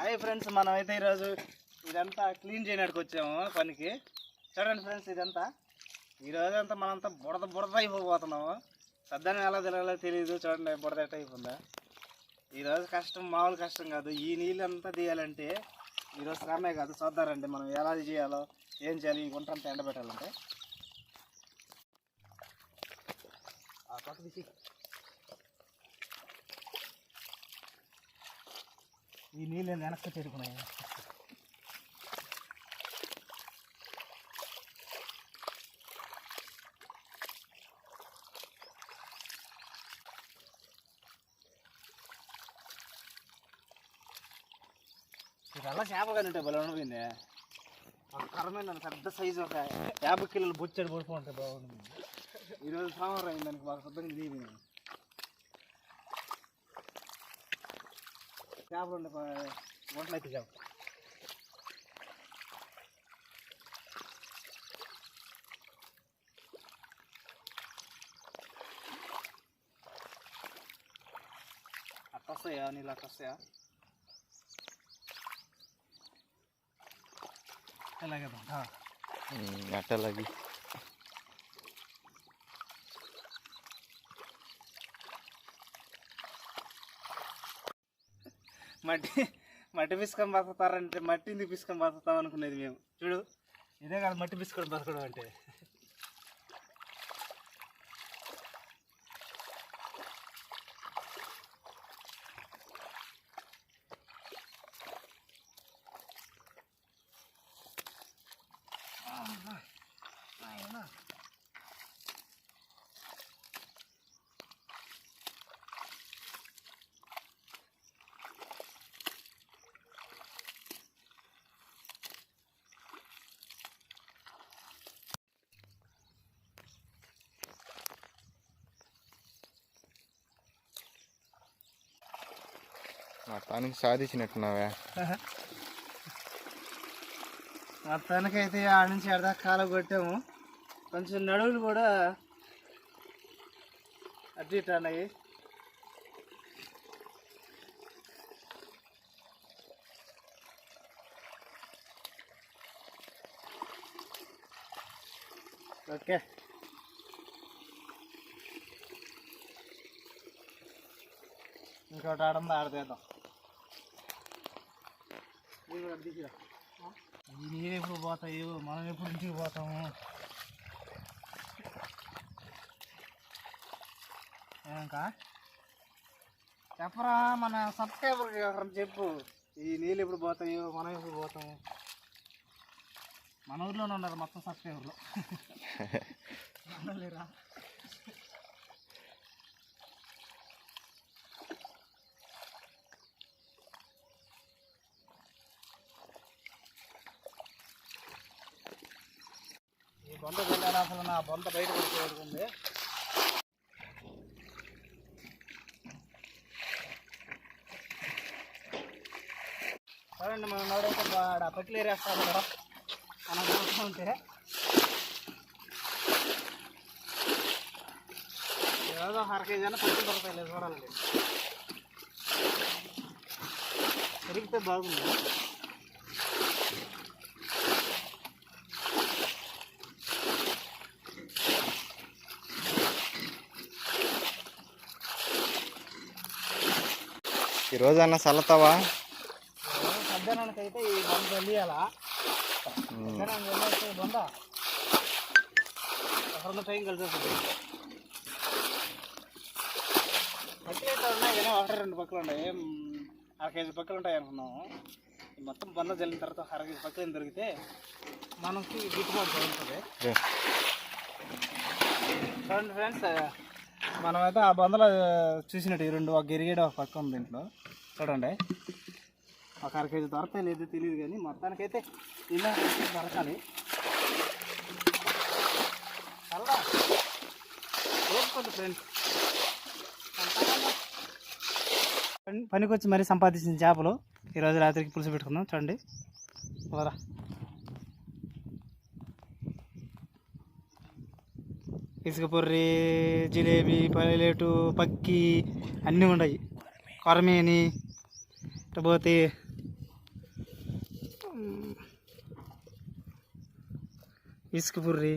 Hi friends మనం అయితే ఈరోజు ఇదంతా క్లీన్ చేయడానికి వచ్చాము పనికి. చూడండి ఫ్రెండ్స్ ఇదంతా. ఈ అంతా మనంతా బుడద బుడద అయిపోతున్నాము సద్దాన్ని ఎలా తిరగాలో తెలియదు చూడండి బుడద ఎట్ అయిపోయిందా. ఈరోజు కష్టం మామూలు కష్టం కాదు. ఈ నీళ్ళు అంతా తీయాలంటే ఈరోజు శ్రమే కాదు. చూద్దారండి మనం ఎలా చేయాలో ఏం చేయాలి ఈ గుంట అంతా ఎండబెట్టాలంటే. ఆ పక్క తీసి. ఈ నీళ్ళు వెనక్కి చేరుకున్నాయి ఇదల్లా చేప కానీ ఉంటాయి బలం పోయింది కరమైన పెద్ద సైజు ఒక యాభై కిలోలు బొచ్చాడు పడుకుంటే బాగుంటుంది. ఈరోజు సోమవారం అయింది దానికి బాగా శుద్ధంగా తీయదు చేపలు ఉండే వంటలు అయితే చేప అట్ట వస్తాయా నీళ్ళు అట్ట వస్తాయా ఎలాగే బా అట్టలాగి మట్టి మట్టి పిసుకొని బతుకుతారంటే మట్టిని పిసుకొని బతుకుతాం అనుకునేది మేము. చూడు ఇదే కాదు మట్టి పిసుకొని బతకడం అంటే. మొత్తానికి సాధించినట్టున్నావా. మొత్తానికైతే ఆడ నుంచి ఆడదా కాలం కొట్టాము. కొంచెం నడువులు కూడా అటు ఇటు అన్నాయి. ఓకే. ఇంకోటి ఆడందా ఆడదేద్దాం. నీరు ఎప్పుడు పోతాయి మనం ఎప్పుడు ఇంటికి పోతాము ఇంకా చెప్పరా మన సబ్స్క్రైబర్కి ఒకరు చెప్పు. ఈ నీళ్ళు ఎప్పుడు పోతాయో మనం ఎప్పుడు పోతాము. మన ఊర్లోనే ఉన్నారు మొత్తం సబ్స్క్రైబర్లు లేరా బొంత వెళ్ళాను అసలు నా బొంత బయట పడిపోతుంది చూడండి మనం నోడైతే ఆడ పెట్లు ఏరేస్తాను కదా. మనం చూస్తుంటే ఏదో అర కేజీ అయినా పచ్చి దొరుకుతాయి లేదు చూడాలండి. పెరిగితే బాగుంది. ఈరోజు అన్న చల్లతావా? మధ్యాహ్నానికి అయితే ఈ బొంద వెళ్ళియాలా మధ్యాహ్నం వెళ్ళేస్తే బొంద ఒకరిన్న టైం కలిసి వస్తుంది పక్కలు అయితే ఉన్నాయి కానీ ఒకటి రెండు పక్కలు ఉన్నాయి. అర కేజీ పక్కలు ఉంటాయి అనుకున్నాము. మొత్తం బొంద జల్లిన తర్వాత అర కేజీ పక్కలు దొరికితే మనకి గిట్టుబాటు ఉంటుంది చూడండి ఫ్రెండ్స్ మనమైతే ఆ బొందలో చూసినట్టు ఈ రెండు ఒక గిరిగేడ ఒక పక్క ఉంది దీంట్లో. చూడండి. ఒక అర కేజీ దొరకాయి లేదు తెలియదు కానీ మొత్తానికైతే ఇలా దొరకాలి. చల్లదా ఫ్రెండ్స్. పనికి వచ్చి మరీ సంపాదించిన చేపలు. ఈరోజు రాత్రికి పులుసు పెట్టుకుందాం. చూడండి. ఇసుక పొర్రి జిలేబీ పైలెటు పక్కి అన్నీ ఉన్నాయి కొరమేని పోతే ఇసుక పుర్రి